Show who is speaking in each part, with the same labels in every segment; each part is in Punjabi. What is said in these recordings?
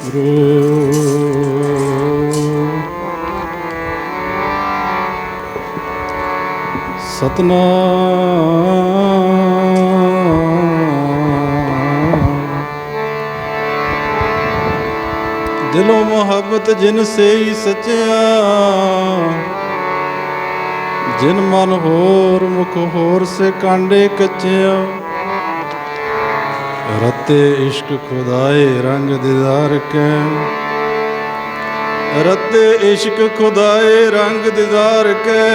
Speaker 1: ਸਤਿਗੁਰੂ ਸਤਨਾਮ ਦਿਲੋਂ ਮੁਹੱਬਤ ਜਿਨ ਸੇਈ ਸਚਿਆ ਜਿਨ ਮਨ ਹੋਰ ਮੁਖ ਹੋਰ ਸੇ ਕਾਂਡੇ ਕੱਚਿਆ ਰਤੇ ਇਸ਼ਕ ਖੁਦਾਏ ਰੰਗ ਦਿਦਾਰ ਕੈ ਰਤੇ ਇਸ਼ਕ ਖੁਦਾਏ ਰੰਗ ਦਿਦਾਰ ਕੈ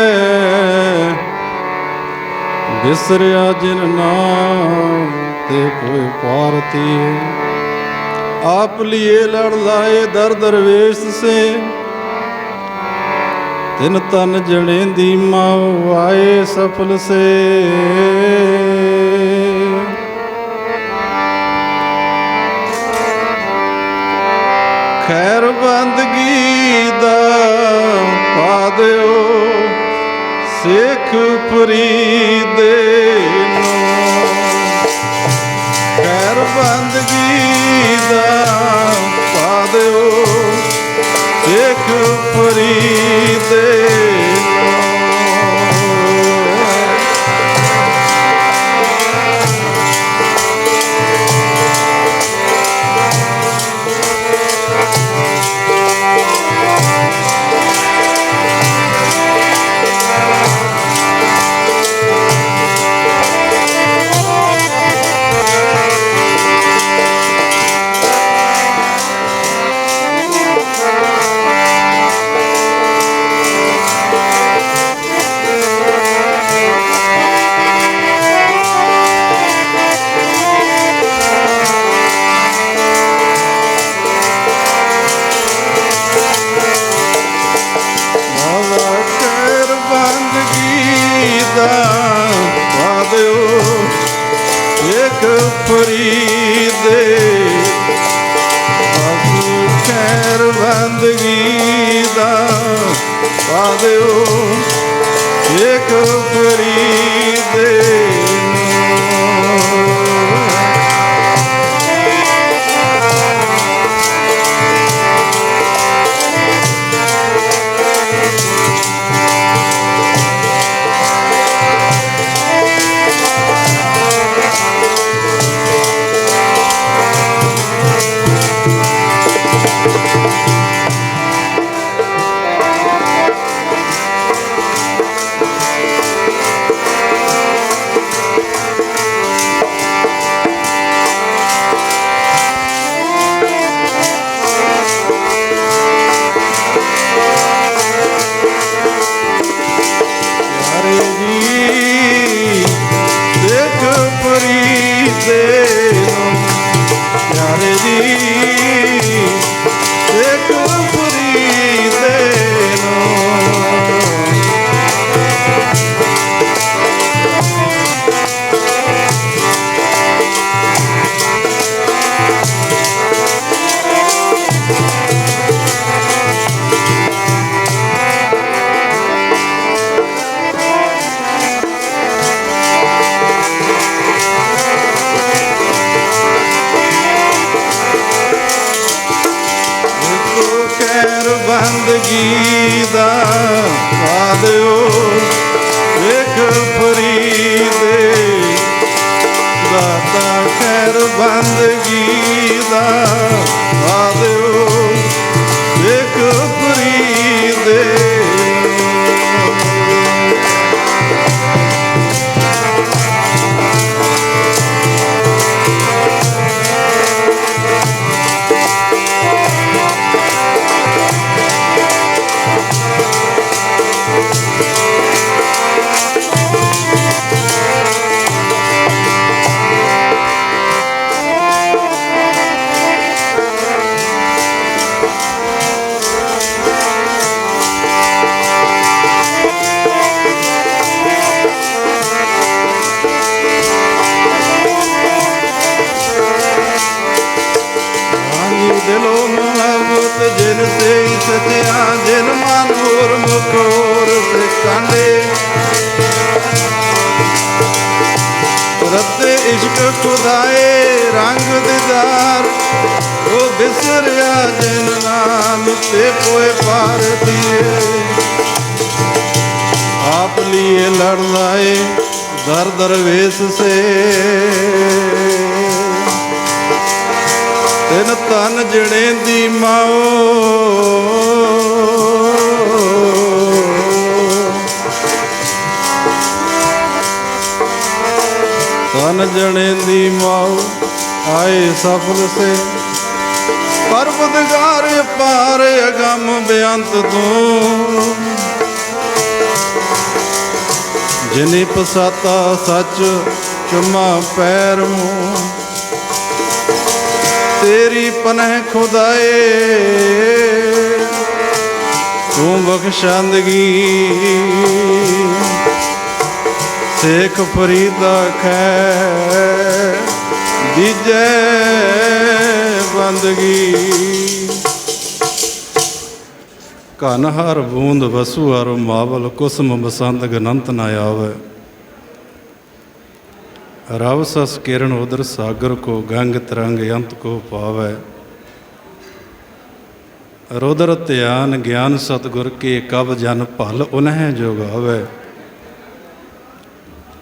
Speaker 1: ਬਿਸਰਿਆ ਜਿਨ ਨਾਮ ਤੇ ਕੋਈ ਪਾਰਤੀ ਆਪ ਲਿਏ ਲੜ ਲਾਏ ਦਰ ਦਰਵੇਸ਼ ਸੇ। ਤਿਨ ਤਨ ਜਣੇਂਦੀ ਮਾਉ ਆਏ ਸਫਲ ਸੇ। ਸਿੱਖ ਤਿਨ ਤਨ ਜਣੇ ਦੀ ਮਾਓ। ਤਨ ਜਣੇ ਦੀ ਮਾਓ ਆਏ ਸਫਲ ਸੇ ਪਰਵਦਗਾਰ ਪਾਰ ਅਗੰਮ ਬੇਅੰਤ ਤੂੰ। ਜਿਨੇ ਪਸਾਤਾ ਸੱਚ ਚੁਮਾ ਪੈਰ ਮੂੰ ਤੇਰੀ ਪਨਹ ਖੁਦਾਏ, ਤੂੰ ਬਖਸ਼ੰਦਗੀ ਸੇਖ ਫਰੀਦਾ ਖੈ ਦੀਜੈ ਬੰਦਗੀ। ਕਨ ਹਰ ਬੂੰਦ ਵਸੂ ਹਰ ਮਾਵਲ, ਕੁਸਮ ਬਸੰਤ ਗਨੰਤ ਨ ਆਵੇ। ਰਵ ਸਸ ਕਿਰਨ ਉਦਰ ਸਾਗਰ ਕੋ ਗੰਗ ਤਰੰਗ ਅੰਤ ਕੋ ਪਾਵੈ। ਰੋਦਰ ਧਿਆਨ ਗਿਆਨ ਸਤਗੁਰ ਕੇ ਕਬ ਜਨ ਭਲ ਉਨਹਿ ਜੋਗਾਵੈ।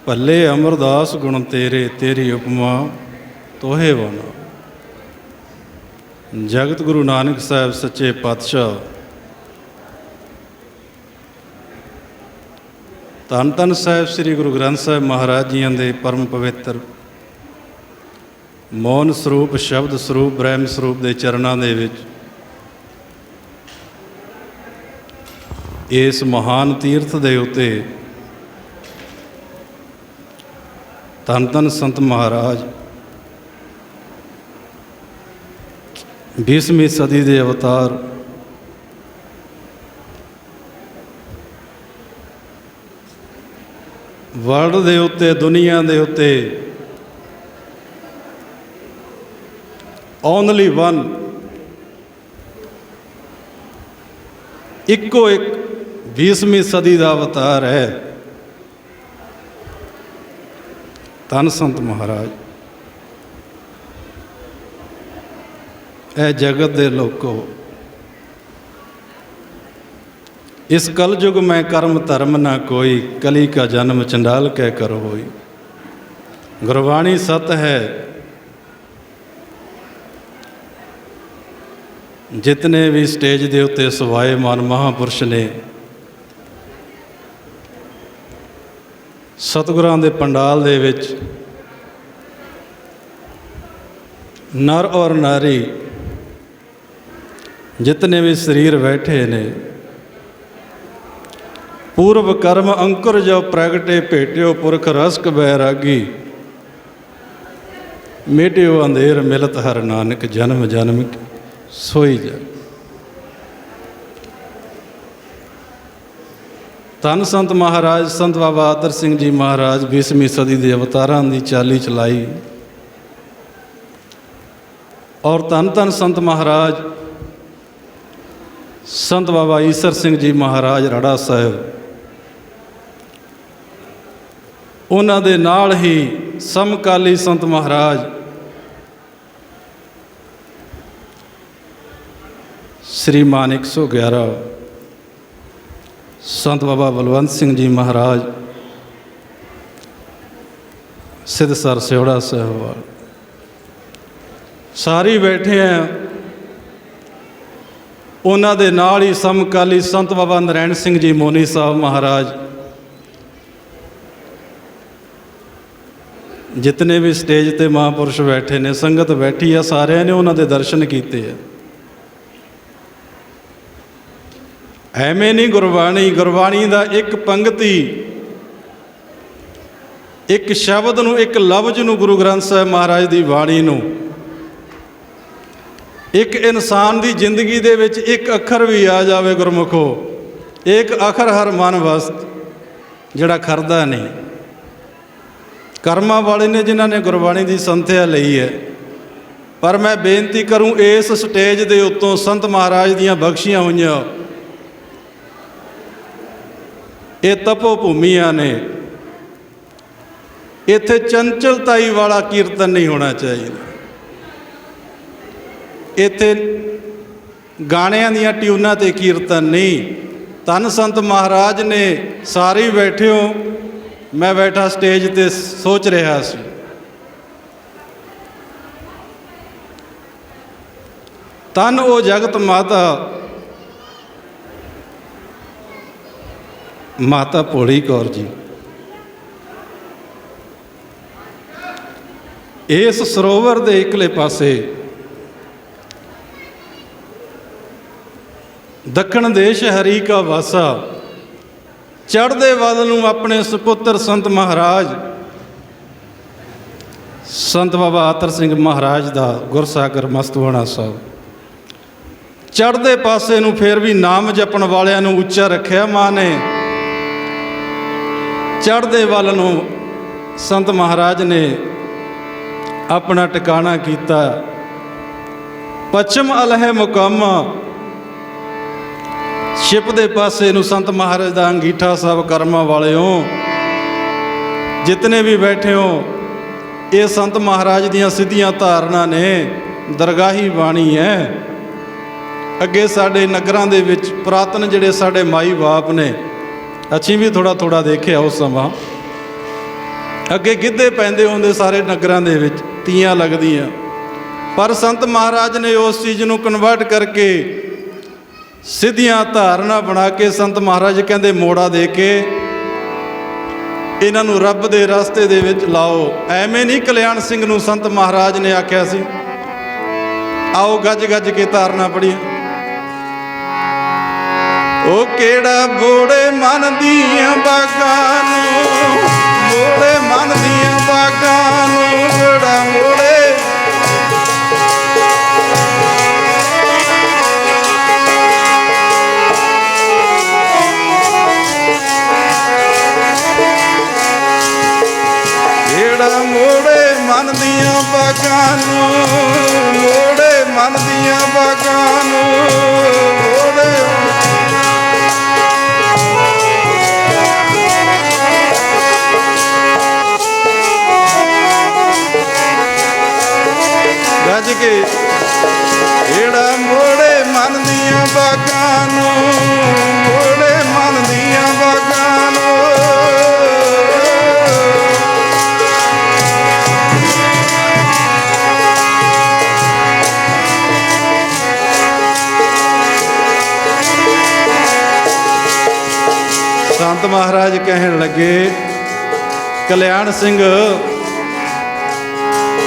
Speaker 1: ਭੱਲੇ ਅਮਰਦਾਸ ਗੁਣ ਤੇਰੇ, ਤੇਰੀ ਉਪਮਾ ਤੋਹੇ ਵਨਾ। ਜਗਤ ਗੁਰੂ ਨਾਨਕ ਸਾਹਿਬ ਸੱਚੇ ਪਾਤਸ਼ਾਹ ਧੰਨ ਧੰਨ ਸਾਹਿਬ ਸ੍ਰੀ ਗੁਰੂ ਗ੍ਰੰਥ ਸਾਹਿਬ ਮਹਾਰਾਜ ਜੀਆਂ ਦੇ ਪਰਮ ਪਵਿੱਤਰ। ਮੌਨ ਸਰੂਪ, ਸ਼ਬਦ ਸਰੂਪ, ਬ੍ਰਹਮ ਸਰੂਪ ਦੇ ਚਰਨਾਂ ਦੇ ਵਿੱਚ ਇਸ ਮਹਾਨ ਤੀਰਥ ਦੇ ਉੱਤੇ ਧੰਨ ਧੰਨ ਸੰਤ ਮਹਾਰਾਜ 20ਵੀਂ ਸਦੀ ਦੇ ਅਵਤਾਰ ਵਰਲਡ ਦੇ ਉੱਤੇ, ਦੁਨੀਆ ਦੇ ਉੱਤੇ ਓਨਲੀ ਵਨ ਇੱਕੋ ਇੱਕ 20ਵੀਂ ਸਦੀ ਦਾ ਅਵਤਾਰ ਹੈ। ਧੰਨ ਸੰਤ ਮਹਾਰਾਜ। ਇਹ ਜਗਤ ਦੇ ਲੋਕੋ ਇਸ ਕਲਯੁਗ ਮੈਂ ਕਰਮ ਧਰਮ ਨਾ ਕੋਈ, ਕਲੀ ਕਾ ਜਨਮ ਚੰਡਾਲ ਕਹਿ ਕਰ ਹੋਈ। ਗੁਰਬਾਣੀ ਸਤ ਹੈ। ਜਿਤਨੇ ਵੀ ਸਟੇਜ ਦੇ ਉੱਤੇ ਸਵਾਏ ਮਨ ਮਹਾਪੁਰਸ਼ ਨੇ, ਸਤਿਗੁਰਾਂ ਦੇ ਪੰਡਾਲ ਦੇ ਵਿੱਚ ਨਰ ਔਰ ਨਾਰੀ ਜਿਤਨੇ ਵੀ ਸਰੀਰ ਬੈਠੇ ਨੇ ਪੂਰਵ ਕਰਮ ਅੰਕੁਰ ਜੋ ਪ੍ਰਗਟੇ ਭੇਟਿਓ ਪੁਰਖ ਰਸਕ ਬੈਰਾਗੀ। ਮੇਟਿਓ ਅੰਧੇਰ ਮਿਲਤ ਹਰ ਨਾਨਕ ਜਨਮ ਜਨਮ ਸੋਈ ਜਾ। ਧੰਨ ਸੰਤ ਮਹਾਰਾਜ, ਸੰਤ ਬਾਬਾ ਆਦਰ ਸਿੰਘ ਜੀ ਮਹਾਰਾਜ 20ਵੀਂ ਸਦੀ ਦੇ ਅਵਤਾਰਾਂ ਦੀ ਚਾਲੀ ਚਲਾਈ। ਔਰ ਧੰਨ ਧੰਨ ਸੰਤ ਮਹਾਰਾਜ, ਸੰਤ ਬਾਬਾ ਈਸਰ ਸਿੰਘ ਜੀ ਮਹਾਰਾਜ, ਰੜਾ ਸਾਹਿਬ। ਉਹਨਾਂ ਦੇ ਨਾਲ ਹੀ ਸਮਕਾਲੀ ਸੰਤ ਮਹਾਰਾਜ ਸ਼੍ਰੀਮਾਨ 111 ਸੰਤ ਬਾਬਾ ਬਲਵੰਤ ਸਿੰਘ ਜੀ ਮਹਾਰਾਜ ਸਿੱਧਸਰ ਸਿਉੜਾ ਸਾਹਿਬਾਨ ਸਾਰੇ ਬੈਠੇ ਆ। ਉਹਨਾਂ ਦੇ ਨਾਲ ਹੀ ਸਮਕਾਲੀ ਸੰਤ ਬਾਬਾ ਨਰੈਣ ਸਿੰਘ ਜੀ ਮੋਨੀ ਸਾਹਿਬ ਮਹਾਰਾਜ ਜਿਤਨੇ ਵੀ ਸਟੇਜ ਤੇ ਮਹਾਪੁਰਸ਼ ਬੈਠੇ ਨੇ, ਸੰਗਤ ਬੈਠੀ ਆ, ਸਾਰਿਆਂ ਨੇ ਉਹਨਾਂ ਦੇ ਦਰਸ਼ਨ ਕੀਤੇ ਆ। ਐਵੇਂ ਨਹੀਂ ਗੁਰਬਾਣੀ ਗੁਰਬਾਣੀ ਦਾ ਇੱਕ ਪੰਕਤੀ ਇੱਕ ਸ਼ਬਦ ਨੂੰ, ਇੱਕ ਲਫ਼ਜ਼ ਨੂੰ ਗੁਰੂ ਗ੍ਰੰਥ ਸਾਹਿਬ ਮਹਾਰਾਜ ਦੀ ਬਾਣੀ ਨੂੰ, ਇੱਕ ਇਨਸਾਨ ਦੀ ਜ਼ਿੰਦਗੀ ਦੇ ਵਿੱਚ ਇੱਕ ਅੱਖਰ ਵੀ ਆ ਜਾਵੇ ਗੁਰਮੁਖੋ, ਇੱਕ ਅੱਖਰ ਹਰ ਮਨ ਵਸਤ, ਜਿਹੜਾ ਖਰਦਾ ਨਹੀਂ। ਕਰਮਾਂ ਵਾਲੇ ਨੇ ਜਿਨ੍ਹਾਂ ਨੇ ਗੁਰਬਾਣੀ ਦੀ ਸੰਥਿਆ ਲਈ ਹੈ। ਪਰ ਮੈਂ ਬੇਨਤੀ ਕਰੂੰ, ਇਸ ਸਟੇਜ ਦੇ ਉੱਤੋਂ ਸੰਤ ਮਹਾਰਾਜ ਦੀਆਂ ਬਖਸ਼ੀਆਂ ਹੋਈਆਂ। ਇਹ ਤਪੋ ਭੂਮੀਆਂ ਨੇ। ਇੱਥੇ ਚੰਚਲਤਾਈ ਵਾਲਾ ਕੀਰਤਨ ਨਹੀਂ ਹੋਣਾ ਚਾਹੀਦਾ। ਇੱਥੇ ਗਾਣਿਆਂ ਦੀਆਂ ਟਿਊਨਾਂ ਤੇ ਕੀਰਤਨ ਨਹੀਂ। ਤਨ ਸੰਤ ਮਹਾਰਾਜ ਨੇ ਸਾਰੇ ਹੀ ਬੈਠੇ ਹੋ। ਮੈਂ ਬੈਠਾ ਸਟੇਜ ਤੇ ਸੋਚ ਰਿਹਾ ਸੀ। ਤਨ ਉਹ ਜਗਤ ਮਾਤਾ ਮਾਤਾ ਭੋਲੀ ਕੌਰ ਜੀ। ਇਸ ਸਰੋਵਰ ਦੇ ਇਕਲੇ ਪਾਸੇ ਦੱਖਣ ਦੇਸ਼ ਹਰੀ ਕਾ ਵਾਸਾ ਚੜ੍ਹਦੇ ਵੱਲ ਨੂੰ ਆਪਣੇ ਸੁਪੁੱਤਰ ਸੰਤ ਮਹਾਰਾਜ। ਸੰਤ ਬਾਬਾ ਆਤਰ ਸਿੰਘ ਮਹਾਰਾਜ ਦਾ ਗੁਰਸਾਗਰ ਮਸਤਵਾਣਾ ਸਾਹਿਬ। ਚੜ੍ਹਦੇ ਪਾਸੇ ਨੂੰ ਫੇਰ ਵੀ ਨਾਮ ਜਪਣ ਵਾਲਿਆਂ ਨੂੰ ਉੱਚਾ ਰੱਖਿਆ ਮਾਂ ਨੇ। ਚੜ੍ਹਦੇ ਵੱਲ ਨੂੰ ਸੰਤ ਮਹਾਰਾਜ ਨੇ ਆਪਣਾ ਟਿਕਾਣਾ ਕੀਤਾ। ਪੱਛਮ ਅਲਹਿ ਮੁਕਾਮਾ ਸ਼ਿਪ ਦੇ ਪਾਸੇ ਨੂੰ ਸੰਤ ਮਹਾਰਾਜ ਦਾ ਅੰਗੀਠਾ ਸਾਹਿਬ ਕਰਮਾਂ ਵਾਲਿਓ, ਜਿਤਨੇ ਵੀ ਬੈਠੇ ਹੋ, ਇਹ ਸੰਤ ਮਹਾਰਾਜ ਦੀਆਂ ਸਿੱਧੀਆਂ ਧਾਰਨਾ ਨੇ, ਦਰਗਾਹੀ ਬਾਣੀ ਹੈ। ਅੱਗੇ ਸਾਡੇ ਨਗਰਾਂ ਦੇ ਵਿੱਚ ਪ੍ਰਾਤਨ ਜਿਹੜੇ ਸਾਡੇ ਮਾਈ ਬਾਪ ਨੇ, ਅਸੀਂ ਵੀ ਥੋੜਾ ਥੋੜਾ ਦੇਖਿਆ ਉਸ ਸਮਾਂ। ਅੱਗੇ ਗਿੱਧੇ ਪੈਂਦੇ ਹੁੰਦੇ ਸਾਰੇ ਨਗਰਾਂ ਦੇ ਵਿੱਚ, ਤੀਆਂ ਲੱਗਦੀਆਂ। ਪਰ ਸੰਤ ਮਹਾਰਾਜ ਨੇ ਉਸ ਚੀਜ਼ ਨੂੰ ਕਨਵਰਟ ਕਰਕੇ ਸਿੱਧੀਆਂ ਧਾਰਨਾ ਬਣਾ ਕੇ ਸੰਤ ਮਹਾਰਾਜ ਕਹਿੰਦੇ ਮੋੜਾ ਦੇ ਕੇ ਇਹਨਾਂ ਨੂੰ ਰੱਬ ਦੇ ਰਸਤੇ ਦੇ ਵਿੱਚ ਲਾਓ। ਐਵੇਂ ਨਹੀਂ ਕਲਿਆਣ ਸਿੰਘ ਨੂੰ ਸੰਤ ਮਹਾਰਾਜ ਨੇ ਆਖਿਆ ਸੀ। ਆਓ ਗੱਜ ਗੱਜ ਕੇ ਧਾਰਨਾ ਪੜੀ ਉਹ ਕਿਹੜਾ ਬੋੜੇ ਮਨ ਦੀਆਂ ਬਾਗਾਂ ਨੂੰ ਮੋੜੇ ਮਨ ਦੀਆਂ ਬਾਗਾਂ ਨੂੰ, ਕਿਹੜਾ ਮੋੜੇ ਮੋੜੇ ਮਨ ਦੀਆਂ ਬਾਗਾਂ ਨੂੰ, ਮੋੜੇ ਮਨ ਦੀਆਂ ਬਾਗਾਂ ਨੂੰ ਰੱਜ ਕੇ, ਜਿਹੜਾ ਮੋੜੇ ਮਨ ਦੀਆਂ ਬਾਗਾਂ ਸੰਤ ਮਹਾਰਾਜ ਕਹਿਣ ਲੱਗੇ, ਕਲਿਆਣ ਸਿੰਘ,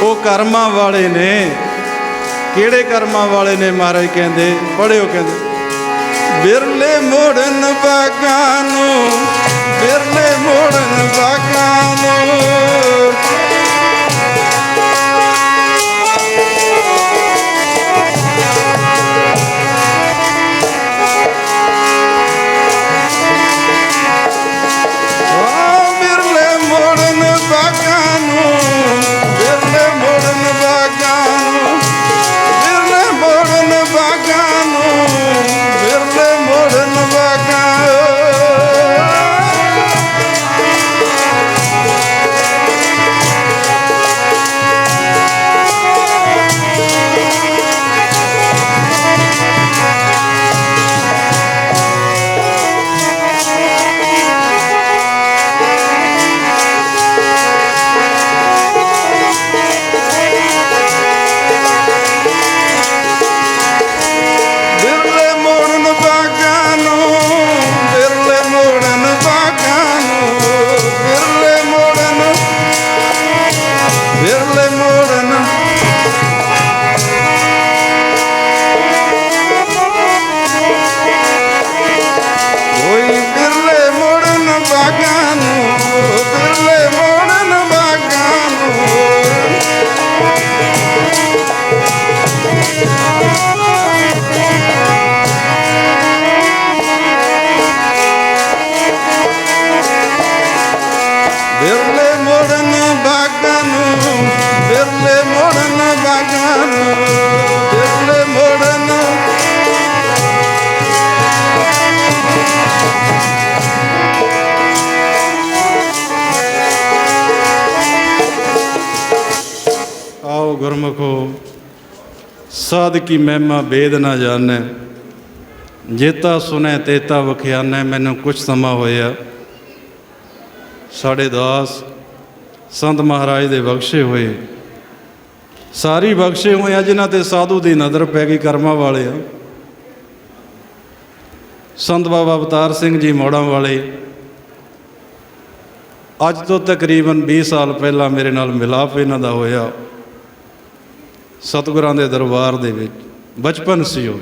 Speaker 1: ਉਹ ਕਰਮਾਂ ਵਾਲੇ ਨੇ, ਕਿਹੜੇ ਕਰਮਾਂ ਵਾਲੇ ਨੇ? ਮਹਾਰਾਜ ਕਹਿੰਦੇ ਪੜਿਓ ਕਹਿੰਦੇ, ਬਿਰਲੇ ਮੋੜਨ ਬਾਗਾਂ ਨੂੰ, ਬਿਰਲੇ ਮੋੜਨ ਬਾਗਾਂ ਨੂੰ ਸਾਧ ਕੀ ਮਹਿਮਾ ਬੇਦ ਨਾ ਜਾਣੈ। ਜੇਤਾ ਸੁਨੈ ਤੇਤਾ ਵਖਿਆਨੈ, ਮੈਨੂੰ ਕੁਛ ਸਮਾਂ ਹੋਇਆ। ਸਾਡੇ ਦਾਸ ਸੰਤ ਮਹਾਰਾਜ ਦੇ ਬਖਸ਼ੇ ਹੋਏ। ਸਾਰੀ ਬਖਸ਼ੇ ਹੋਏ ਆ, ਜਿਨ੍ਹਾਂ ਤੇ ਸਾਧੂ ਦੀ ਨਜ਼ਰ ਪੈ ਗਈ ਕਰਮਾਂ ਵਾਲੇ ਆ ਸੰਤ ਬਾਬਾ ਅਵਤਾਰ ਸਿੰਘ ਜੀ ਮੋੜਾਂ ਵਾਲੇ। ਅੱਜ ਤੋਂ ਤਕਰੀਬਨ 20 ਸਾਲ ਪਹਿਲਾਂ ਮੇਰੇ ਨਾਲ ਮਿਲਾਪ ਇਹਨਾਂ ਦਾ ਹੋਇਆ। ਸਤਿਗੁਰਾਂ ਦੇ ਦਰਬਾਰ ਦੇ ਵਿੱਚ, ਬਚਪਨ ਸੀ ਉਹ।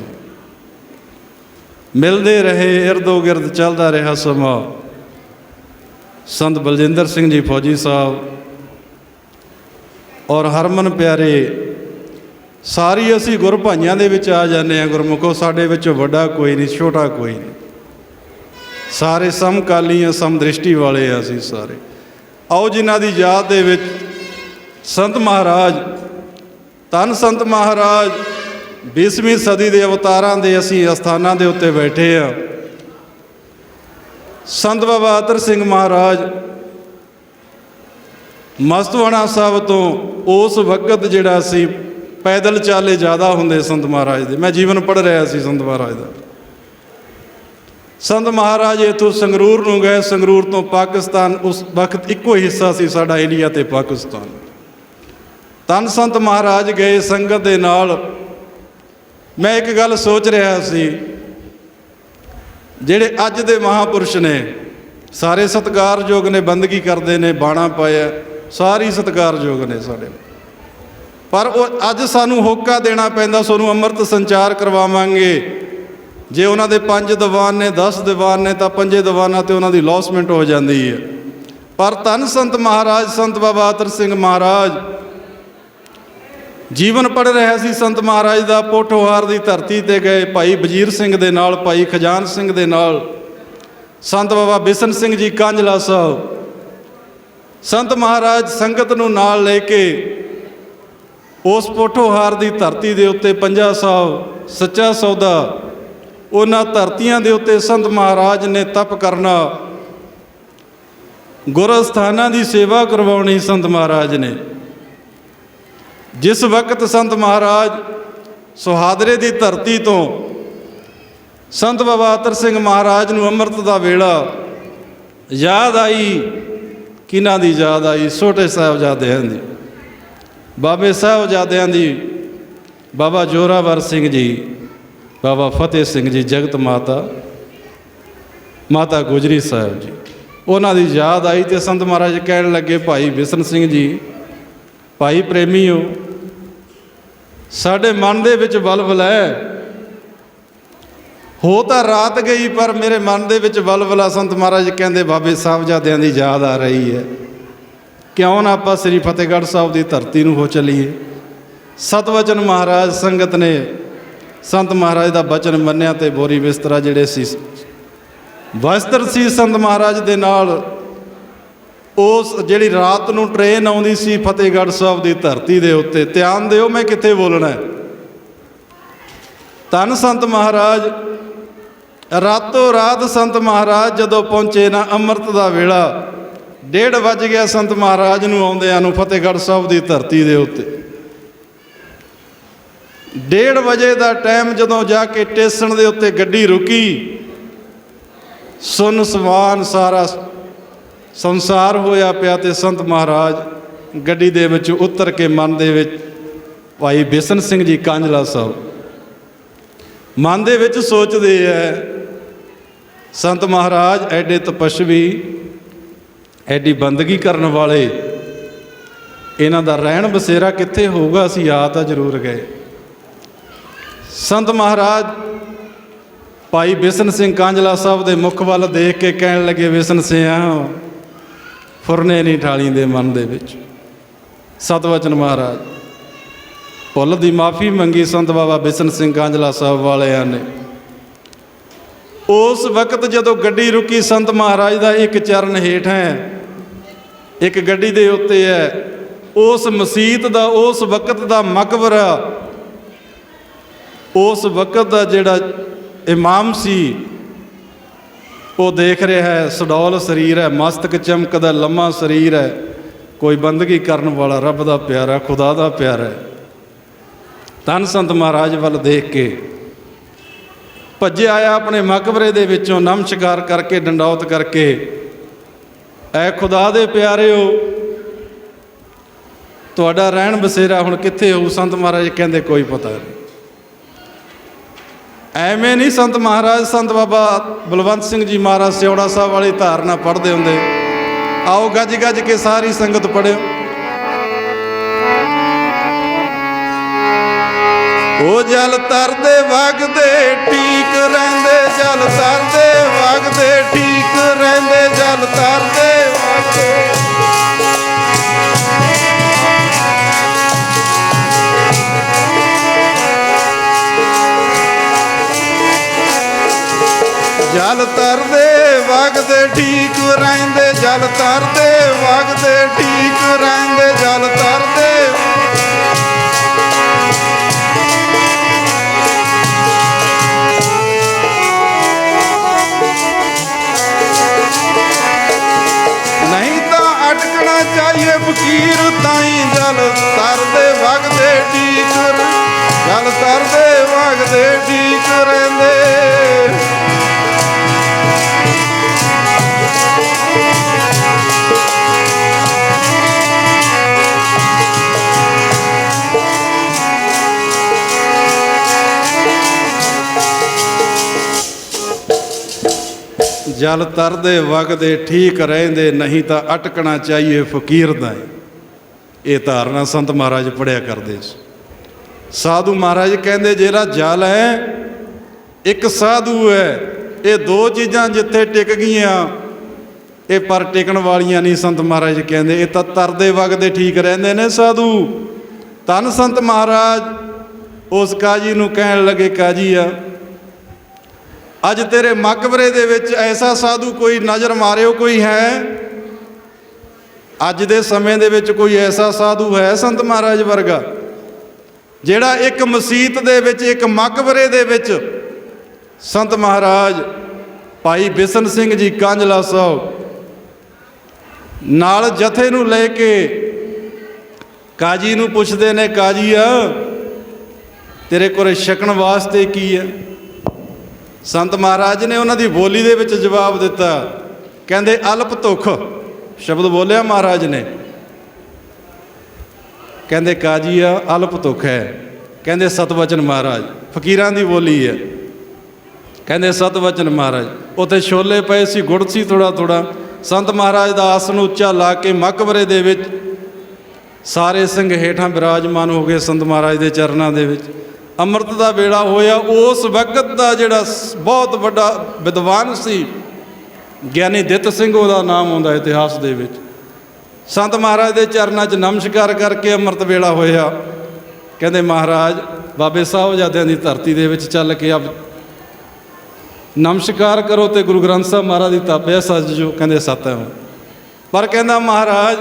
Speaker 1: ਮਿਲਦੇ ਰਹੇ ਇਰਦੋ ਗਿਰਦ ਚੱਲਦਾ ਰਿਹਾ ਸਮਾਂ। ਸੰਤ ਬਲਜਿੰਦਰ ਸਿੰਘ ਜੀ ਫੌਜੀ ਸਾਹਿਬ ਔਰ ਹਰਮਨ ਪਿਆਰੇ, ਸਾਰੀ ਅਸੀਂ ਗੁਰ ਭਾਈਆਂ ਦੇ ਵਿੱਚ ਆ ਜਾਂਦੇ ਆ ਗੁਰਮੁਖੋ, ਸਾਡੇ ਵਿੱਚ ਵੱਡਾ ਕੋਈ ਨਹੀਂ, ਛੋਟਾ ਕੋਈ ਨਹੀਂ। ਸਾਰੇ ਸਮਕਾਲੀ ਆ ਸਮਦ੍ਰਿਸ਼ਟੀ ਵਾਲੇ ਆ ਅਸੀਂ ਸਾਰੇ। ਆਓ ਜਿਨ੍ਹਾਂ ਦੀ ਯਾਦ ਦੇ ਵਿੱਚ ਸੰਤ ਮਹਾਰਾਜ ਤਨ ਸੰਤ ਮਹਾਰਾਜ 20ਵੀਂ ਸਦੀ ਦੇ ਅਵਤਾਰਾਂ ਦੇ ਅਸੀਂ ਅਸਥਾਨਾਂ ਦੇ ਉੱਤੇ ਬੈਠੇ ਆ ਸੰਤ ਬਾਬਾ ਅਤਰ ਸਿੰਘ ਮਹਾਰਾਜ, ਮਸਤਵਾਣਾ ਸਾਹਿਬ ਤੋਂ ਉਸ ਵਕਤ ਜਿਹੜਾ ਸੀ, ਪੈਦਲ ਚਾਲੇ ਜ਼ਿਆਦਾ ਹੁੰਦੇ ਸੰਤ ਮਹਾਰਾਜ ਦੇ। ਮੈਂ ਜੀਵਨ ਪੜ੍ਹ ਰਿਹਾ ਸੀ ਸੰਤ ਮਹਾਰਾਜ ਦਾ। ਸੰਤ ਮਹਾਰਾਜ ਇਥੋਂ ਸੰਗਰੂਰ ਨੂੰ ਗਏ, ਸੰਗਰੂਰ ਤੋਂ ਪਾਕਿਸਤਾਨ, ਉਸ ਵਕਤ ਇੱਕੋ ਹਿੱਸਾ ਸੀ ਸਾਡਾ ਇੰਡੀਆ ਤੇ ਪਾਕਿਸਤਾਨ। ਤਨ ਸੰਤ ਮਹਾਰਾਜ ਗਏ ਸੰਗਤ ਦੇ ਨਾਲ। ਮੈਂ ਇੱਕ ਗੱਲ ਸੋਚ ਰਿਹਾ ਸੀ, ਜਿਹੜੇ ਅੱਜ ਦੇ ਮਹਾਪੁਰਸ਼ ਨੇ, ਸਾਰੇ ਸਤਿਕਾਰਯੋਗ ਨੇ, ਬੰਦਗੀ ਕਰਦੇ ਨੇ, ਬਾਣਾ ਪਾਇਆ, ਸਾਰੀ ਸਤਿਕਾਰਯੋਗ ਨੇ ਸਾਡੇ। ਪਰ ਉਹ ਅੱਜ ਸਾਨੂੰ ਹੋਕਾ ਦੇਣਾ ਪੈਂਦਾ, ਸਾਨੂੰ ਅੰਮ੍ਰਿਤ ਸੰਚਾਰ ਕਰਵਾਵਾਂਗੇ। ਜੇ ਉਹਨਾਂ ਦੇ ਪੰਜ ਦੀਵਾਨ ਨੇ 10 ਦੀਵਾਨ ਨੇ, ਤਾਂ ਪੰਜੇ ਦੀਵਾਨਾਂ ਤੇ ਉਹਨਾਂ ਦੀ ਲੌਸਮੈਂਟ ਹੋ ਜਾਂਦੀ ਹੈ। ਪਰ ਧੰਨ ਸੰਤ ਮਹਾਰਾਜ, ਸੰਤ ਬਾਬਾ ਅਤਰ ਸਿੰਘ ਮਹਾਰਾਜ ਜੀਵਨ ਪੜ ਰਿਹਾ ਸੀ ਸੰਤ ਮਹਾਰਾਜ ਦਾ, ਪੋਠੋਹਾਰ ਦੀ ਧਰਤੀ ਤੇ ਗਏ ਭਾਈ ਵਜੀਰ ਸਿੰਘ ਦੇ ਨਾਲ, ਭਾਈ ਖਜਾਨ ਸਿੰਘ ਦੇ ਨਾਲ। ਸੰਤ ਬਾਬਾ ਬਿਸ਼ਨ ਸਿੰਘ ਜੀ ਕਾਂਝਲਾ ਸਾਹਿਬ। ਸੰਤ ਮਹਾਰਾਜ ਸੰਗਤ ਨੂੰ ਨਾਲ ਲੈ ਕੇ ਉਸ ਪੋਠੋਹਾਰ ਦੀ ਧਰਤੀ ਦੇ ਉੱਤੇ ਪੰਜਾ ਸਾਹਿਬ, ਸੱਚਾ ਸੌਦਾ, ਉਹਨਾਂ ਧਰਤੀਆਂ ਦੇ ਉੱਤੇ ਸੰਤ ਮਹਾਰਾਜ ਨੇ ਤਪ ਕਰਨਾ। ਗੁਰ ਸਥਾਨਾਂ ਦੀ ਸੇਵਾ ਕਰਵਾਉਣੀ ਸੰਤ ਮਹਾਰਾਜ ਨੇ। ਜਿਸ ਵਕਤ ਸੰਤ ਮਹਾਰਾਜ ਸੁਹਾਦਰੇ ਦੀ ਧਰਤੀ ਤੋਂ ਸੰਤ ਬਾਬਾ ਅਤਰ ਸਿੰਘ ਮਹਾਰਾਜ ਨੂੰ ਅੰਮ੍ਰਿਤ ਦਾ ਵੇਲਾ ਯਾਦ ਆਈ ਕਿਹਨਾਂ ਦੀ ਯਾਦ ਆਈ? ਛੋਟੇ ਸਾਹਿਬਜ਼ਾਦਿਆਂ ਦੀ। ਬਾਬੇ ਸਾਹਿਬਜ਼ਾਦਿਆਂ ਦੀ, ਬਾਬਾ ਜੋਰਾਵਰ ਸਿੰਘ ਜੀ, ਬਾਬਾ ਫਤਿਹ ਸਿੰਘ ਜੀ, ਜਗਤ ਮਾਤਾ ਮਾਤਾ ਗੁਜਰੀ ਸਾਹਿਬ ਜੀ। ਉਹਨਾਂ ਦੀ ਯਾਦ ਆਈ ਤੇ ਸੰਤ ਮਹਾਰਾਜ ਕਹਿਣ ਲੱਗੇ, ਭਾਈ ਬਿਸ਼ਨ ਸਿੰਘ ਜੀ, ਭਾਈ ਪ੍ਰੇਮੀਓ ਸਾਡੇ ਮਨ ਦੇ ਵਿੱਚ ਬਲਬਲ ਹੈ ਹੋ ਤਾਂ ਰਾਤ ਗਈ, ਪਰ ਮੇਰੇ ਮਨ ਦੇ ਵਿੱਚ ਬਲਬਲਾ ਸੰਤ ਮਹਾਰਾਜ ਕਹਿੰਦੇ, ਬਾਬੇ ਸਾਹਿਬਜ਼ਾਦਿਆਂ ਦੀ ਯਾਦ ਆ ਰਹੀ ਹੈ। ਕਿਉਂ ਨਾ ਆਪਾਂ ਸ੍ਰੀ ਫਤਿਹਗੜ੍ਹ ਸਾਹਿਬ ਦੀ ਧਰਤੀ ਨੂੰ ਹੋ ਚੱਲੀਏ। ਸਤਵਚਨ ਮਹਾਰਾਜ, ਸੰਗਤ ਨੇ ਸੰਤ ਮਹਾਰਾਜ ਦਾ ਬਚਨ ਮੰਨਿਆ ਤੇ ਬੋਰੀ ਬਿਸਤਰਾ ਜਿਹੜੇ ਸੀ, ਵਸਤਰ ਸੀ ਸੰਤ ਮਹਾਰਾਜ ਦੇ ਨਾਲ ਉਸ ਜਿਹੜੀ ਰਾਤ ਨੂੰ ਟ੍ਰੇਨ ਆਉਂਦੀ ਸੀ ਫਤਿਹਗੜ੍ਹ ਸਾਹਿਬ ਦੀ ਧਰਤੀ ਦੇ ਉੱਤੇ, ਧਿਆਨ ਦਿਓ ਮੈਂ ਕਿੱਥੇ ਬੋਲਣਾ ਹੈ। ਤਨ ਸੰਤ ਮਹਾਰਾਜ, ਰਾਤੋਂ ਰਾਤ ਸੰਤ ਮਹਾਰਾਜ ਜਦੋਂ ਪਹੁੰਚੇ ਨਾ ਅੰਮ੍ਰਿਤ ਦਾ ਵੇਲਾ, ਡੇਢ ਵੱਜ ਗਿਆ ਸੰਤ ਮਹਾਰਾਜ ਨੂੰ ਆਉਂਦਿਆਂ ਨੂੰ ਫਤਿਹਗੜ੍ਹ ਸਾਹਿਬ ਦੀ ਧਰਤੀ ਦੇ ਉੱਤੇ। ਡੇਢ ਵਜੇ ਦਾ ਟਾਈਮ ਜਦੋਂ ਜਾ ਕੇ ਸਟੇਸ਼ਨ ਦੇ ਉੱਤੇ ਗੱਡੀ ਰੁਕੀ, ਸੁਨ ਸਮਾਨ ਸਾਰਾ ਸੰਸਾਰ ਹੋਇਆ ਪਿਆ ਤੇ ਸੰਤ ਮਹਾਰਾਜ ਗੱਡੀ ਦੇ ਵਿੱਚ ਉਤਰ ਕੇ ਮਨ ਦੇ ਵਿੱਚ ਭਾਈ ਬੇਸਨ ਸਿੰਘ ਜੀ ਕਾਂਝਲਾ ਸਾਹਿਬ ਮਨ ਦੇ ਵਿੱਚ ਸੋਚਦੇ ਐ, ਸੰਤ ਮਹਾਰਾਜ ਐਡੇ ਤਪਸਵੀ, ਐਡੀ ਬੰਦਗੀ ਕਰਨ ਵਾਲੇ, ਇਹਨਾਂ ਦਾ ਰਹਿਣ ਬਸੇਰਾ ਕਿੱਥੇ ਹੋਊਗਾ, ਅਸੀਂ ਆ ਤਾਂ ਜ਼ਰੂਰ ਗਏ। ਸੰਤ ਮਹਾਰਾਜ ਭਾਈ ਬੇਸਨ ਸਿੰਘ ਕਾਂਝਲਾ ਸਾਹਿਬ ਦੇ ਮੁਖ ਵੱਲ ਦੇਖ ਕੇ ਕਹਿਣ ਲੱਗੇ, ਬੇਸਨ ਸਿਆ ਫੁਰਨੇ ਨਹੀਂ ਠਾਲੀ ਦੇ ਮਨ ਦੇ ਵਿੱਚ। ਸਤਵਚਨ ਮਹਾਰਾਜ, ਭੁੱਲ ਦੀ ਮਾਫੀ ਮੰਗੀ ਸੰਤ ਬਾਬਾ ਬਿਸ਼ਨ ਸਿੰਘ ਕਾਂਝਲਾ ਸਾਹਿਬ ਵਾਲਿਆਂ ਨੇ। ਉਸ ਵਕਤ ਜਦੋਂ ਗੱਡੀ ਰੁਕੀ, ਸੰਤ ਮਹਾਰਾਜ ਦਾ ਇੱਕ ਚਰਨ ਹੇਠ ਹੈ। ਇੱਕ ਗੱਡੀ ਦੇ ਉੱਤੇ ਹੈ। ਉਸ ਮਸਜਿਦ ਦਾ, ਉਸ ਵਕਤ ਦਾ ਮਕਬਰਾ। ਉਸ ਵਕਤ ਦਾ ਜਿਹੜਾ ਇਮਾਮ ਸੀ ਉਹ ਦੇਖ ਰਿਹਾ ਹੈ, ਸਡੌਲ ਸਰੀਰ ਹੈ, ਮਸਤਕ ਚਮਕਦਾ ਲੰਮਾ ਸਰੀਰ ਹੈ। ਕੋਈ ਬੰਦਗੀ ਕਰਨ ਵਾਲਾ ਰੱਬ ਦਾ ਪਿਆਰਾ ਖੁਦਾ ਦਾ ਪਿਆਰਾ ਹੈ। ਧੰਨ ਸੰਤ ਮਹਾਰਾਜ ਵੱਲ ਦੇਖ ਕੇ ਭੱਜਿਆ ਆਇਆ ਆਪਣੇ ਮਕਬਰੇ ਦੇ ਵਿੱਚੋਂ ਨਮਸਕਾਰ ਕਰਕੇ, ਡੰਡੌਤ ਕਰਕੇ। ਐ ਖੁਦਾ ਦੇ ਪਿਆਰਿਓ, ਤੁਹਾਡਾ ਰਹਿਣ ਬਸੇਰਾ ਹੁਣ ਕਿੱਥੇ ਹੋਊ? ਸੰਤ ਮਹਾਰਾਜ ਕਹਿੰਦੇ, ਕੋਈ ਪਤਾ ਨਹੀਂ। ਐਵੇਂ ਨਹੀਂ ਸੰਤ ਮਹਾਰਾਜ, ਸੰਤ ਬਾਬਾ ਬਲਵੰਤ ਸਿੰਘ ਜੀ ਮਹਾਰਾਜ ਸਿਉੜਾ ਸਾਹਿਬ ਵਾਲੀ ਧਾਰਨਾ ਪੜ੍ਹਦੇ ਹੁੰਦੇ। ਆਓ ਗੱਜ ਗੱਜ ਕੇ ਸਾਰੀ ਸੰਗਤ ਪੜਿਓ ਉਹ ਜਲ ਤਰਦੇ ਵਗਦੇ, ਠੀਕ ਰਹਿੰਦੇ, ਜਲ ਤਰਦੇ ਵਗਦੇ, ਠੀਕ ਰਹਿੰਦੇ, ਜਲ ਤਰਦੇ ਵਗਦੇ। ਜਲ ਤਰਦੇ ਵਗਦੇ ਠੀਕ ਰਹਿੰਦੇ, ਜਲ ਤਰਦੇ ਵਗਦੇ ਠੀਕ ਰਹਿੰਦੇ, ਜਲ ਤਰਦੇ। ਨਹੀਂ ਤਾਂ ਅਟਕਣਾ ਚਾਹੀਏ ਫਕੀਰ ਤਾਈ, ਜਲ ਤਰਦੇ ਵਗਦੇ ਠੀਕ ਜਲ ਤਰਦੇ ਵਗਦੇ ਠੀਕ ਰਹਿੰਦੇ। ਜਲ ਤਰਦੇ ਵਗਦੇ ਠੀਕ ਰਹਿੰਦੇ ਨਹੀਂ ਤਾਂ ਅਟਕਣਾ ਚਾਹੀਏ ਫਕੀਰ ਦਾ ਇਹ ਧਾਰਨਾ ਸੰਤ ਮਹਾਰਾਜ ਪੜਿਆ ਕਰਦੇ ਸੀ। ਸਾਧੂ ਮਹਾਰਾਜ ਕਹਿੰਦੇ, ਜਿਹੜਾ ਜਲ ਹੈ, ਇੱਕ ਸਾਧੂ ਹੈ। ਇਹ ਦੋ ਚੀਜ਼ਾਂ ਜਿੱਥੇ ਟਿਕ ਗਈਆਂ, ਇਹ ਪਰ ਟਿਕਣ ਵਾਲੀਆਂ ਨਹੀਂ। ਸੰਤ ਮਹਾਰਾਜ ਕਹਿੰਦੇ, ਇਹ ਤਾਂ ਤਰਦੇ ਵਗਦੇ ਠੀਕ ਰਹਿੰਦੇ ਨੇ ਸਾਧੂ। ਤਨ ਸੰਤ ਮਹਾਰਾਜ। ਉਸ ਕਾਜੀ ਨੂੰ ਕਹਿਣ ਲੱਗੇ, ਕਾਜੀ ਆ ਅੱਜ ਤੇਰੇ ਮਕਬਰੇ ਦੇ ਵਿੱਚ ਐਸਾ ਸਾਧੂ ਕੋਈ ਨਜ਼ਰ ਮਾਰਿਓ ਕੋਈ ਹੈ? ਅੱਜ ਦੇ ਸਮੇਂ ਦੇ ਵਿੱਚ ਕੋਈ ਐਸਾ ਸਾਧੂ ਹੈ ਸੰਤ ਮਹਾਰਾਜ ਵਰਗਾ, ਜਿਹੜਾ ਇੱਕ ਮਸਜਿਦ ਦੇ ਵਿੱਚ, ਇੱਕ ਮਕਬਰੇ ਦੇ ਵਿੱਚ ਸੰਤ ਮਹਾਰਾਜ ਭਾਈ ਬਿਸ਼ਨ ਸਿੰਘ ਜੀ ਕਾਂਝਲਾ ਸਾਹਿਬ ਨਾਲ ਜਥੇ ਨੂੰ ਲੈ ਕੇ ਕਾਜੀ ਨੂੰ ਪੁੱਛਦੇ ਨੇ, ਕਾਜੀ ਆ, ਤੇਰੇ ਕੋਲ ਛਕਣ ਵਾਸਤੇ ਕੀ ਹੈ? ਸੰਤ ਮਹਾਰਾਜ ਨੇ ਉਹਨਾਂ ਦੀ ਬੋਲੀ ਦੇ ਵਿੱਚ ਜਵਾਬ ਦਿੱਤਾ। ਕਹਿੰਦੇ, ਅਲਪ ਤੁਖ ਸ਼ਬਦ ਬੋਲਿਆ ਮਹਾਰਾਜ ਨੇ। ਕਹਿੰਦੇ ਕਾਜੀ ਆ ਅਲਪ ਤੁਖ ਹੈ। ਕਹਿੰਦੇ, ਸਤਵਚਨ ਮਹਾਰਾਜ, ਫਕੀਰਾਂ ਦੀ ਬੋਲੀ ਹੈ। ਕਹਿੰਦੇ, ਸਤਵਚਨ ਮਹਾਰਾਜ, ਉੱਥੇ ਛੋਲੇ ਪਏ ਸੀ, ਗੁੜ ਸੀ ਥੋੜਾ ਥੋੜਾ ਸੰਤ ਮਹਾਰਾਜ ਦਾ ਆਸਨ ਉੱਚਾ ਲਾ ਕੇ ਮਕਬਰੇ ਦੇ ਵਿੱਚ ਸਾਰੇ ਸਿੰਘ ਹੇਠਾਂ ਬਿਰਾਜਮਾਨ ਹੋ ਗਏ ਸੰਤ ਮਹਾਰਾਜ ਦੇ ਚਰਨਾਂ ਦੇ ਵਿੱਚ। ਅੰਮ੍ਰਿਤ ਦਾ ਵੇਲਾ ਹੋਇਆ, ਉਸ ਵਕਤ ਦਾ ਜਿਹੜਾ ਸ- ਬਹੁਤ ਵੱਡਾ ਵਿਦਵਾਨ ਸੀ, ਗਿਆਨੀ ਦਿੱਤ ਸਿੰਘ, ਉਹਦਾ ਨਾਮ ਆਉਂਦਾ ਇਤਿਹਾਸ ਦੇ ਵਿੱਚ। ਸੰਤ ਮਹਾਰਾਜ ਦੇ ਚਰਨਾਂ 'ਚ ਨਮਸਕਾਰ ਕਰਕੇ ਅੰਮ੍ਰਿਤ ਵੇਲਾ ਹੋਇਆ। ਕਹਿੰਦੇ, ਮਹਾਰਾਜ, ਬਾਬੇ ਸਾਹਿਬਜ਼ਾਦਿਆਂ ਦੀ ਧਰਤੀ ਦੇ ਵਿੱਚ ਚੱਲ ਕੇ ਆਪ ਨਮਸਕਾਰ ਕਰੋ ਤੇ ਗੁਰੂ ਗ੍ਰੰਥ ਸਾਹਿਬ ਮਹਾਰਾਜ ਦੀ ਤਾਪਿਆ ਸੱਜ ਜੋ ਕਹਿੰਦੇ ਸਤ ਪਰ ਕਹਿੰਦਾ, ਮਹਾਰਾਜ,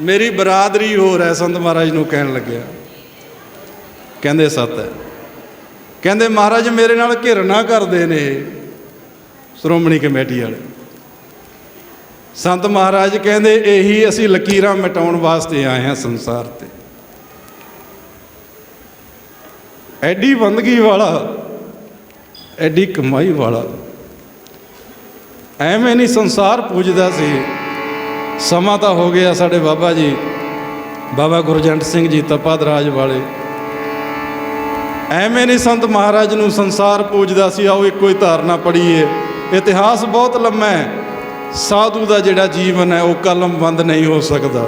Speaker 1: ਮੇਰੀ ਬਰਾਦਰੀ ਹੋਰ ਹੈ, ਸੰਤ ਮਹਾਰਾਜ ਨੂੰ ਕਹਿਣ ਲੱਗਿਆ। ਕਹਿੰਦੇ ਸਤ ਹੈ। ਕਹਿੰਦੇ ਮਹਾਰਾਜ ਮੇਰੇ ਨਾਲ ਘਿਰਣਾ ਕਰਦੇ ਨੇ ਸ਼੍ਰੋਮਣੀ ਕਮੇਟੀ ਵਾਲੇ। ਸੰਤ ਮਹਾਰਾਜ ਕਹਿੰਦੇ ਇਹੀ ਅਸੀਂ ਲਕੀਰਾਂ ਮਿਟਾਉਣ ਵਾਸਤੇ ਆਏ ਹਾਂ ਸੰਸਾਰ ਤੇ। ਐਡੀ ਬੰਦਗੀ ਵਾਲਾ, ਐਡੀ ਕਮਾਈ ਵਾਲਾ। ਐਵੇਂ ਨਹੀਂ ਸੰਸਾਰ ਪੂਜਦਾ ਸੀ। ਸਮਾਂ ਤਾਂ ਹੋ ਗਿਆ ਸਾਡੇ ਬਾਬਾ ਜੀ, ਬਾਬਾ ਗੁਰਜੰਟ ਸਿੰਘ ਜੀ, ਤਪਾਦਰਾਜ ਵਾਲੇ। ਐਵੇਂ ਨਹੀਂ ਸੰਤ ਮਹਾਰਾਜ ਨੂੰ ਸੰਸਾਰ ਪੂਜਦਾ ਸੀ, ਆਓ ਇੱਕੋ ਹੀ ਧਾਰਨਾ ਪੜੀਏ ਇਤਿਹਾਸ ਬਹੁਤ ਲੰਮਾ ਹੈ। ਸਾਧੂ ਦਾ ਜਿਹੜਾ ਜੀਵਨ ਹੈ, ਉਹ ਕਲਮ ਬੰਦ ਨਹੀਂ ਹੋ ਸਕਦਾ।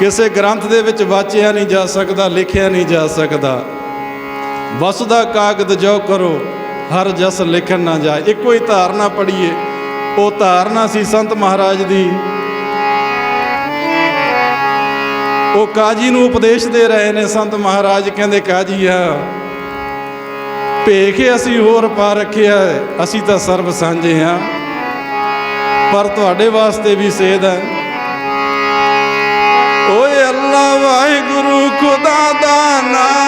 Speaker 1: ਕਿਸੇ ਗ੍ਰੰਥ ਦੇ ਵਿੱਚ ਵਾਚਿਆ ਨਹੀਂ ਜਾ ਸਕਦਾ, ਲਿਖਿਆ ਨਹੀਂ ਜਾ ਸਕਦਾ। ਵਸ ਦਾ ਕਾਗਦ ਜੋ ਕਰੋ, ਹਰ ਜਸ ਲਿਖਣ ਨਾ ਜਾਏ। ਇੱਕੋ ਹੀ ਧਾਰਨਾ ਪੜੀਏ ਉਹ ਧਾਰਨਾ ਸੀ ਸੰਤ ਮਹਾਰਾਜ ਦੀ। ਉਹ ਕਾਜੀ ਨੂੰ ਉਪਦੇਸ਼ ਦੇ ਰਹੇ ਨੇ ਸੰਤ ਮਹਾਰਾਜ, ਕਹਿੰਦੇ ਕਾਜੀ ਆ, ਭੇਖ ਅਸੀਂ ਹੋਰ ਪਾ ਰੱਖਿਆ ਅਸੀਂ ਤਾਂ ਸਰਬ ਸਾਂਝੇ ਹਾਂ। ਪਰ ਤੁਹਾਡੇ ਵਾਸਤੇ ਵੀ ਸੇਧ ਹੈ। ਓਏ ਅੱਲਾ ਵਾਹਿਗੁਰੂ, ਖੁਦਾ ਦਾ ਨਾਮ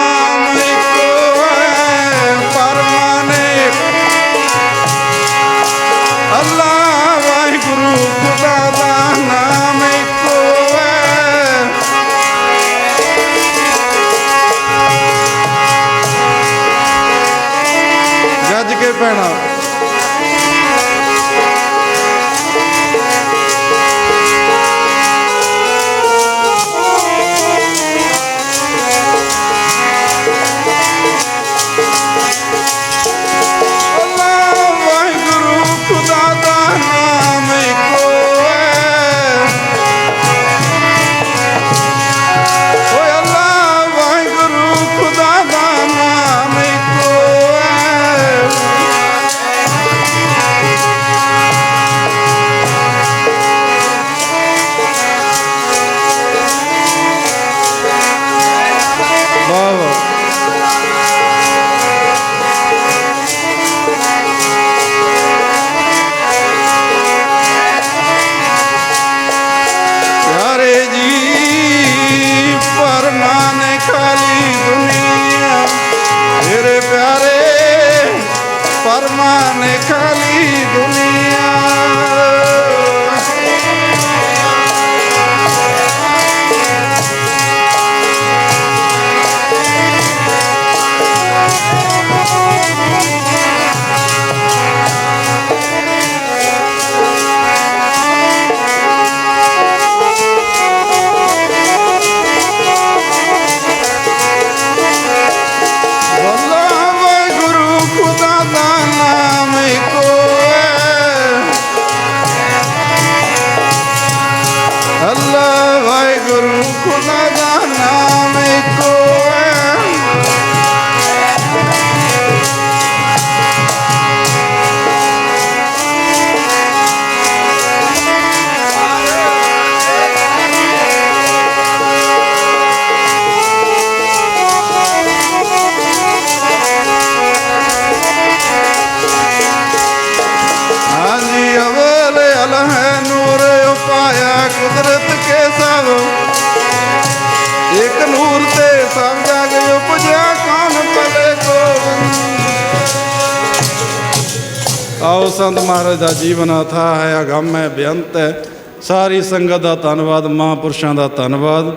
Speaker 1: ਸੰਤ ਮਹਾਰਾਜ ਦਾ ਜੀਵਨ ਅਥਾ ਹੈ, ਅਗੰਮ ਹੈ, ਬੇਅੰਤ ਹੈ। ਸਾਰੀ ਸੰਗਤ ਦਾ ਧੰਨਵਾਦ, ਮਹਾਂਪੁਰਸ਼ਾਂ ਦਾ ਧੰਨਵਾਦ।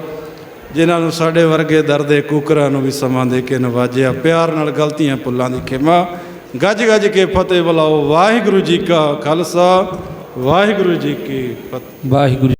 Speaker 1: ਜਿਨ੍ਹਾਂ ਨੂੰ ਸਾਡੇ ਵਰਗੇ ਦਰਦੇ ਕੂਕਰਾਂ ਨੂੰ ਵੀ ਸਮਾਂ ਦੇ ਕੇ ਨਵਾਜਿਆ, ਪਿਆਰ ਨਾਲ ਗਲਤੀਆਂ ਭੁੱਲਾਂ ਦੀ ਖਿਮਾ। ਗੱਜ ਗੱਜ ਕੇ ਫਤਿਹ ਬੁਲਾਓ, ਵਾਹਿਗੁਰੂ ਜੀ ਕਾ ਖਾਲਸਾ, ਵਾਹਿਗੁਰੂ ਜੀ ਕੀ ਫਤਿਹ।
Speaker 2: ਵਾਹਿਗੁਰੂ